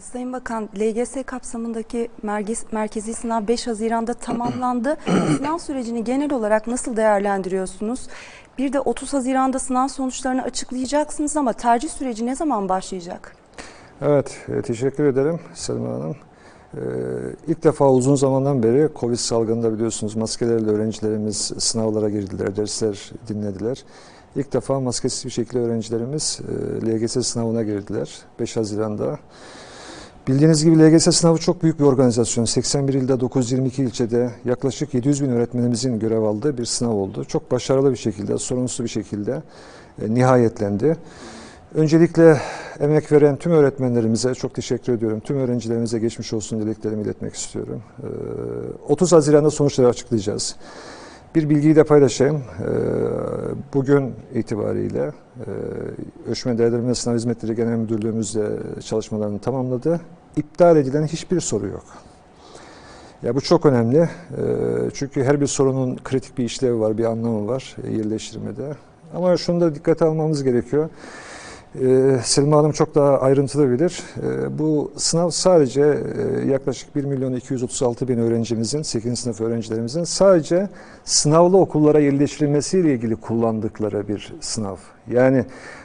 Ee, Sayın Bakan, LGS kapsamındaki merkez, merkezi sınav 5 Haziran'da tamamlandı. sınav sürecini genel olarak nasıl değerlendiriyorsunuz? Bir de 30 Haziran'da sınav sonuçlarını açıklayacaksınız ama tercih süreci ne zaman başlayacak? Evet, e, teşekkür ederim Selma Hanım. Ee, ilk defa uzun zamandan beri Covid salgında biliyorsunuz maskelerle öğrencilerimiz sınavlara girdiler, dersler dinlediler. İlk defa maskesiz bir şekilde öğrencilerimiz e, LGS sınavına girdiler 5 Haziran'da. Bildiğiniz gibi LGS sınavı çok büyük bir organizasyon. 81 ilde 922 ilçede yaklaşık 700 bin öğretmenimizin görev aldığı bir sınav oldu. Çok başarılı bir şekilde, sorunsuz bir şekilde e, nihayetlendi. Öncelikle emek veren tüm öğretmenlerimize çok teşekkür ediyorum. Tüm öğrencilerimize geçmiş olsun dileklerimi iletmek istiyorum. Ee, 30 Haziran'da sonuçları açıklayacağız. Bir bilgiyi de paylaşayım. Ee, Bugün itibariyle e, Ölçme Değerlendirme Sınav Hizmetleri Genel Müdürlüğümüz de çalışmalarını tamamladı. İptal edilen hiçbir soru yok. Ya bu çok önemli. Ee, Çünkü her bir sorunun kritik bir işlevi var, bir anlamı var yerleştirmede. Ama şunu da dikkate almamız gerekiyor. Ee, Selma Hanım çok daha ayrıntılı bilir. Ee, bu sınav sadece e, yaklaşık 1 milyon 236 bin öğrencimizin, 8. sınıf öğrencilerimizin sadece sınavlı okullara yerleştirilmesiyle ilgili kullandıkları bir sınav. Yani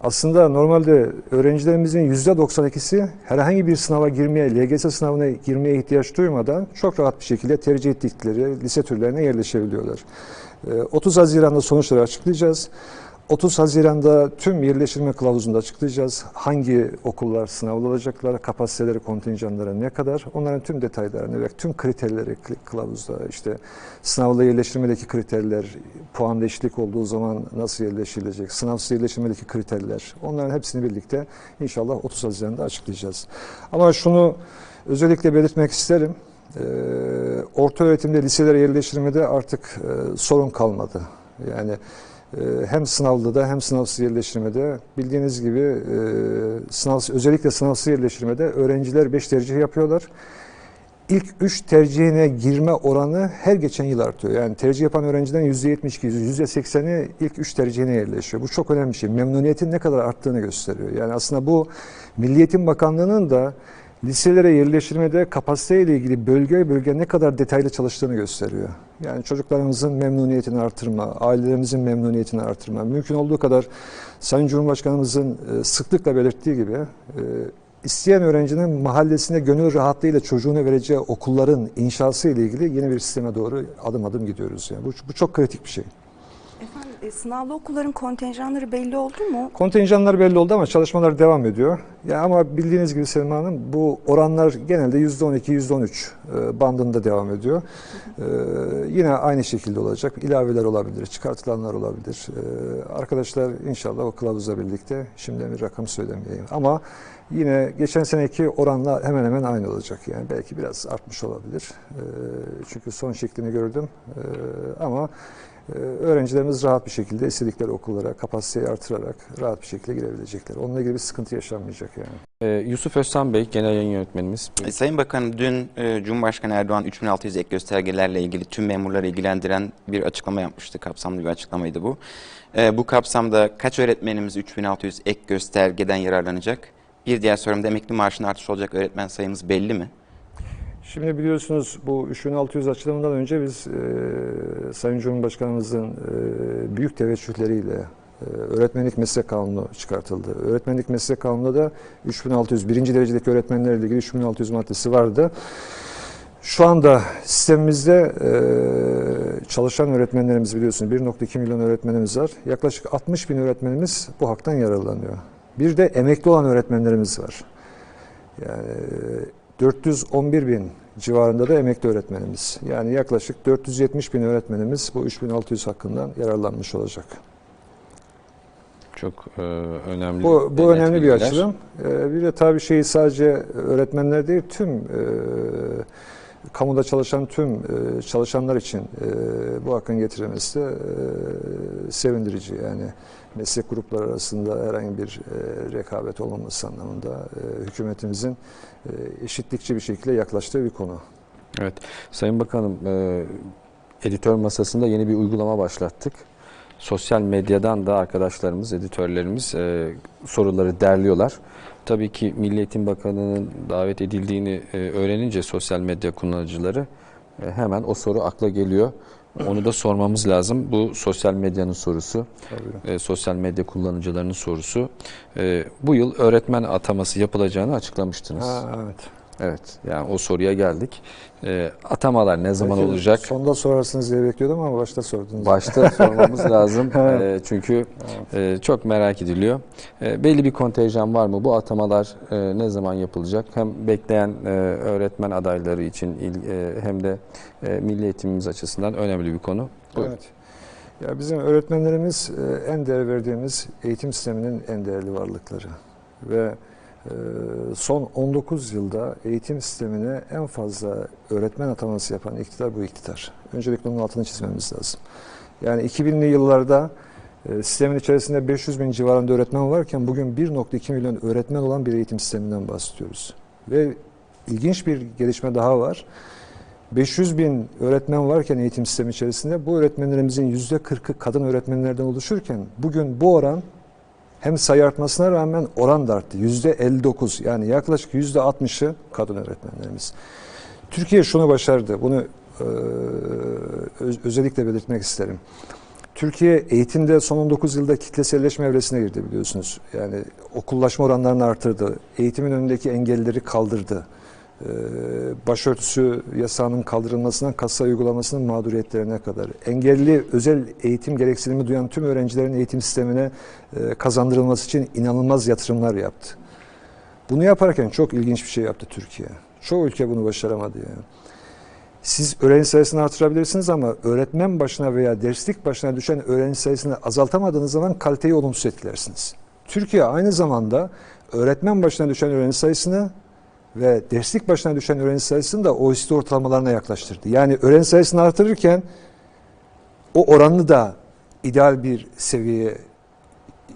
aslında normalde öğrencilerimizin %92'si herhangi bir sınava girmeye, LGS sınavına girmeye ihtiyaç duymadan çok rahat bir şekilde tercih ettikleri lise türlerine yerleşebiliyorlar. Ee, 30 Haziran'da sonuçları açıklayacağız. 30 Haziran'da tüm yerleştirme kılavuzunda açıklayacağız. Hangi okullar sınavlı olacaklar, kapasiteleri, kontenjanları ne kadar, onların tüm detaylarını ve tüm kriterleri kılavuzda işte sınavla yerleştirmedeki kriterler, puan eşitlik olduğu zaman nasıl yerleştirilecek, sınavsız yerleştirmedeki kriterler, onların hepsini birlikte inşallah 30 Haziran'da açıklayacağız. Ama şunu özellikle belirtmek isterim. Ee, orta öğretimde liselere yerleştirmede artık e, sorun kalmadı. Yani ee, hem sınavlıda hem sınavsız yerleştirmede bildiğiniz gibi e, sınav özellikle sınavsız yerleştirmede öğrenciler 5 tercih yapıyorlar. İlk 3 tercihine girme oranı her geçen yıl artıyor. Yani tercih yapan öğrenciden %72, %80'i ilk 3 tercihine yerleşiyor. Bu çok önemli bir şey. Memnuniyetin ne kadar arttığını gösteriyor. Yani aslında bu Milli Eğitim Bakanlığı'nın da liselere yerleştirmede kapasiteyle ilgili bölge bölge ne kadar detaylı çalıştığını gösteriyor. Yani çocuklarımızın memnuniyetini artırma, ailelerimizin memnuniyetini artırma, mümkün olduğu kadar Sayın Cumhurbaşkanımızın e, sıklıkla belirttiği gibi e, isteyen öğrencinin mahallesine gönül rahatlığıyla çocuğunu vereceği okulların inşası ile ilgili yeni bir sisteme doğru adım adım gidiyoruz. Yani bu, bu çok kritik bir şey. Efendim, e, sınavlı okulların kontenjanları belli oldu mu? Kontenjanlar belli oldu ama çalışmalar devam ediyor. Ya ama bildiğiniz gibi Selma Hanım bu oranlar genelde %12, %13 e, bandında devam ediyor. Ee, yine aynı şekilde olacak. İlaveler olabilir, çıkartılanlar olabilir. Ee, arkadaşlar inşallah o kılavuzla birlikte şimdiden bir rakam söylemeyeyim. Ama yine geçen seneki oranla hemen hemen aynı olacak. Yani belki biraz artmış olabilir. Ee, çünkü son şeklini gördüm. Ee, ama öğrencilerimiz rahat bir şekilde istedikleri okullara kapasiteyi artırarak rahat bir şekilde girebilecekler. Onunla ilgili bir sıkıntı yaşanmayacak yani. Ee, Yusuf Özsan Bey, Genel Yayın Yönetmenimiz. E, Sayın Bakanım dün e, Cumhurbaşkanı Erdoğan 3600 ek göstergelerle ilgili tüm memurları ilgilendiren bir açıklama yapmıştı. Kapsamlı bir açıklamaydı bu. E, bu kapsamda kaç öğretmenimiz 3600 ek göstergeden yararlanacak? Bir diğer sorum da emekli maaşının artışı olacak öğretmen sayımız belli mi? Şimdi biliyorsunuz bu 3600 açılımından önce biz e, Sayın Cumhurbaşkanımızın e, büyük teveccühleriyle e, öğretmenlik meslek kanunu çıkartıldı. Öğretmenlik meslek kanununda da 3600 birinci derecedeki öğretmenlerle ilgili 3600 maddesi vardı. Şu anda sistemimizde e, çalışan öğretmenlerimiz biliyorsunuz 1.2 milyon öğretmenimiz var. Yaklaşık 60 bin öğretmenimiz bu haktan yararlanıyor. Bir de emekli olan öğretmenlerimiz var. Yani 411 bin civarında da emekli öğretmenimiz. Yani yaklaşık 470 bin öğretmenimiz bu 3600 hakkından yararlanmış olacak. Çok e, önemli. Bu, bu önemli bir açılım. Ee, bir de tabii şeyi sadece öğretmenler değil tüm e, kamuda çalışan tüm e, çalışanlar için e, bu hakkın getirilmesi de e, sevindirici. Yani meslek grupları arasında herhangi bir rekabet olmaması anlamında hükümetimizin eşitlikçi bir şekilde yaklaştığı bir konu. Evet. Sayın Bakanım, editör masasında yeni bir uygulama başlattık. Sosyal medyadan da arkadaşlarımız, editörlerimiz e, soruları derliyorlar. tabii ki Milli Eğitim Bakanı'nın davet edildiğini e, öğrenince sosyal medya kullanıcıları e, hemen o soru akla geliyor. Onu da sormamız lazım. Bu sosyal medyanın sorusu, Tabii. e, sosyal medya kullanıcılarının sorusu. E, bu yıl öğretmen ataması yapılacağını açıklamıştınız. Ha, evet. Evet, yani o soruya geldik. E, atamalar ne zaman Belki olacak? Sonda sorarsınız diye bekliyordum ama başta sordunuz. Başta sormamız lazım Evet. E, çünkü e, çok merak ediliyor. E, belli bir kontenjan var mı? Bu atamalar e, ne zaman yapılacak? Hem bekleyen e, öğretmen adayları için il- e, hem de e, milli eğitimimiz açısından önemli bir konu. Buyurun. Evet. Ya bizim öğretmenlerimiz e, en değer verdiğimiz eğitim sisteminin en değerli varlıkları ve son 19 yılda eğitim sistemine en fazla öğretmen ataması yapan iktidar bu iktidar. Öncelikle onun altını çizmemiz lazım. Yani 2000'li yıllarda e, sistemin içerisinde 500 bin civarında öğretmen varken bugün 1.2 milyon öğretmen olan bir eğitim sisteminden bahsediyoruz. Ve ilginç bir gelişme daha var. 500 bin öğretmen varken eğitim sistemi içerisinde bu öğretmenlerimizin %40'ı kadın öğretmenlerden oluşurken bugün bu oran hem sayı artmasına rağmen oran da arttı. %59 yani yaklaşık %60'ı kadın öğretmenlerimiz. Türkiye şunu başardı. Bunu e, öz- özellikle belirtmek isterim. Türkiye eğitimde son 19 yılda kitleselleşme evresine girdi biliyorsunuz. Yani okullaşma oranlarını artırdı. Eğitimin önündeki engelleri kaldırdı. Ee, başörtüsü yasağının kaldırılmasından kasa uygulamasının mağduriyetlerine kadar engelli özel eğitim gereksinimi duyan tüm öğrencilerin eğitim sistemine e, kazandırılması için inanılmaz yatırımlar yaptı. Bunu yaparken çok ilginç bir şey yaptı Türkiye. Çoğu ülke bunu başaramadı ya. Siz öğrenci sayısını artırabilirsiniz ama öğretmen başına veya derslik başına düşen öğrenci sayısını azaltamadığınız zaman kaliteyi olumsuz etkilersiniz. Türkiye aynı zamanda öğretmen başına düşen öğrenci sayısını ve derslik başına düşen öğrenci sayısını da OECD ortalamalarına yaklaştırdı. Yani öğrenci sayısını artırırken o oranını da ideal bir seviyeye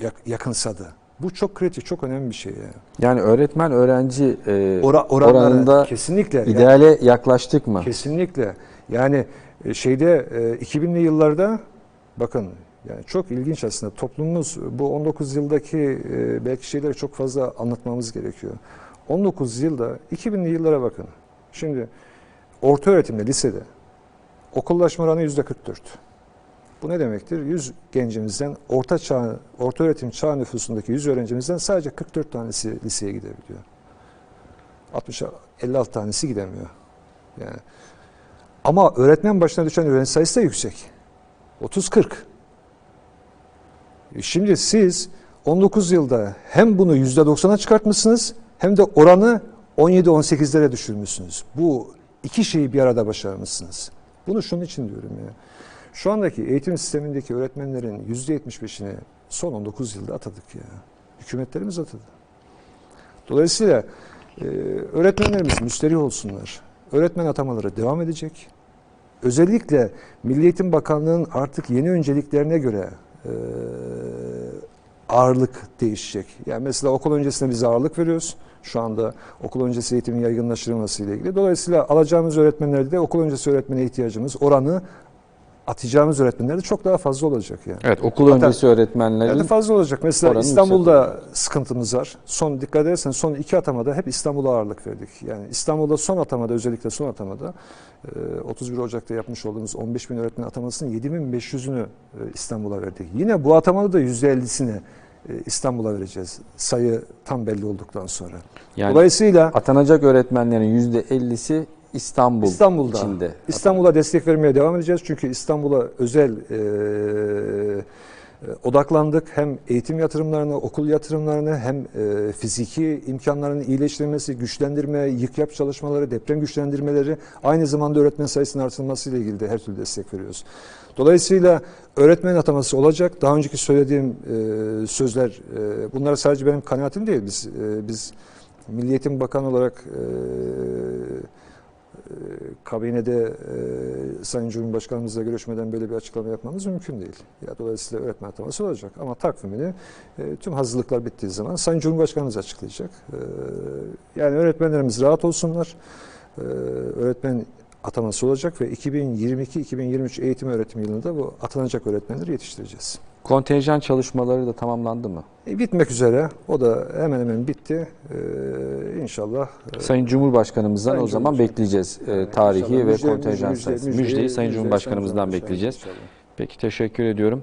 yak- yakınsadı. Bu çok kritik, çok önemli bir şey. Yani. Yani öğretmen öğrenci e, Ora, oranında kesinlikle. yani- ideale yaklaştık mı? Kesinlikle. Yani e, şeyde e, 2000'li yıllarda bakın yani çok ilginç aslında toplumumuz bu 19 yıldaki e, belki şeyleri çok fazla anlatmamız gerekiyor. 19 yılda 2000'li yıllara bakın. Şimdi orta öğretimde lisede okullaşma oranı yüzde 44. Bu ne demektir? 100 gencimizden orta çağ, orta öğretim çağ nüfusundaki 100 öğrencimizden sadece 44 tanesi liseye gidebiliyor. 60 56 tanesi gidemiyor. Yani ama öğretmen başına düşen öğrenci sayısı da yüksek. 30-40. E Şimdi siz 19 yılda hem bunu %90'a çıkartmışsınız hem de oranı 17-18'lere düşürmüşsünüz. Bu iki şeyi bir arada başarmışsınız. Bunu şunun için diyorum ya. Şu andaki eğitim sistemindeki öğretmenlerin %75'ini son 19 yılda atadık ya. Hükümetlerimiz atadı. Dolayısıyla e, öğretmenlerimiz müsterih olsunlar. Öğretmen atamaları devam edecek. Özellikle Milli Eğitim Bakanlığı'nın artık yeni önceliklerine göre e, ağırlık değişecek. Yani mesela okul öncesinde biz ağırlık veriyoruz. Şu anda okul öncesi eğitimin yaygınlaştırılması ile ilgili. Dolayısıyla alacağımız öğretmenlerde de okul öncesi öğretmene ihtiyacımız oranı atacağımız öğretmenlerde çok daha fazla olacak yani. Evet, okul Hatta- öncesi öğretmenlerin Yani fazla olacak. Mesela İstanbul'da sıkıntımız var. Son dikkat edersen son iki atamada hep İstanbul'a ağırlık verdik. Yani İstanbul'da son atamada özellikle son atamada e, 31 Ocak'ta yapmış olduğumuz 15 bin öğretmen atamasının 7500'ünü e, İstanbul'a verdik. Yine bu atamada da %50'sini e, İstanbul'a vereceğiz. Sayı tam belli olduktan sonra. yani Dolayısıyla atanacak öğretmenlerin %50'si İstanbul İstanbul'da. içinde. İstanbul'a destek vermeye devam edeceğiz. Çünkü İstanbul'a özel e, e, odaklandık. Hem eğitim yatırımlarını, okul yatırımlarını hem e, fiziki imkanlarının iyileştirilmesi, güçlendirme, yık yap çalışmaları, deprem güçlendirmeleri aynı zamanda öğretmen sayısının artırılması ile ilgili de her türlü destek veriyoruz. Dolayısıyla öğretmen ataması olacak. Daha önceki söylediğim e, sözler, e, bunlar sadece benim kanaatim değil. Biz e, biz Milli Eğitim Bakanı olarak e, kabinede e, Sayın Cumhurbaşkanımızla görüşmeden böyle bir açıklama yapmamız mümkün değil. Ya dolayısıyla öğretmen ataması olacak ama takvimini e, tüm hazırlıklar bittiği zaman Sayın Cumhurbaşkanımız açıklayacak. E, yani öğretmenlerimiz rahat olsunlar. E, öğretmen ataması olacak ve 2022-2023 eğitim öğretim yılında bu atanacak öğretmenleri yetiştireceğiz. Kontenjan çalışmaları da tamamlandı mı? E, bitmek üzere. O da hemen hemen bitti. Ee, inşallah. e, Sayın Cumhurbaşkanımızdan Sayın o zaman Cumhurbaşkanı- bekleyeceğiz e, yani tarihi inşallah ve müjde- kontenjan müjde- sayısı. müjdeyi- Müjdeyi Sayın Cumhurbaşkanımızdan Cumhurbaşkanı bekleyeceğiz. inşallah. Peki teşekkür ediyorum.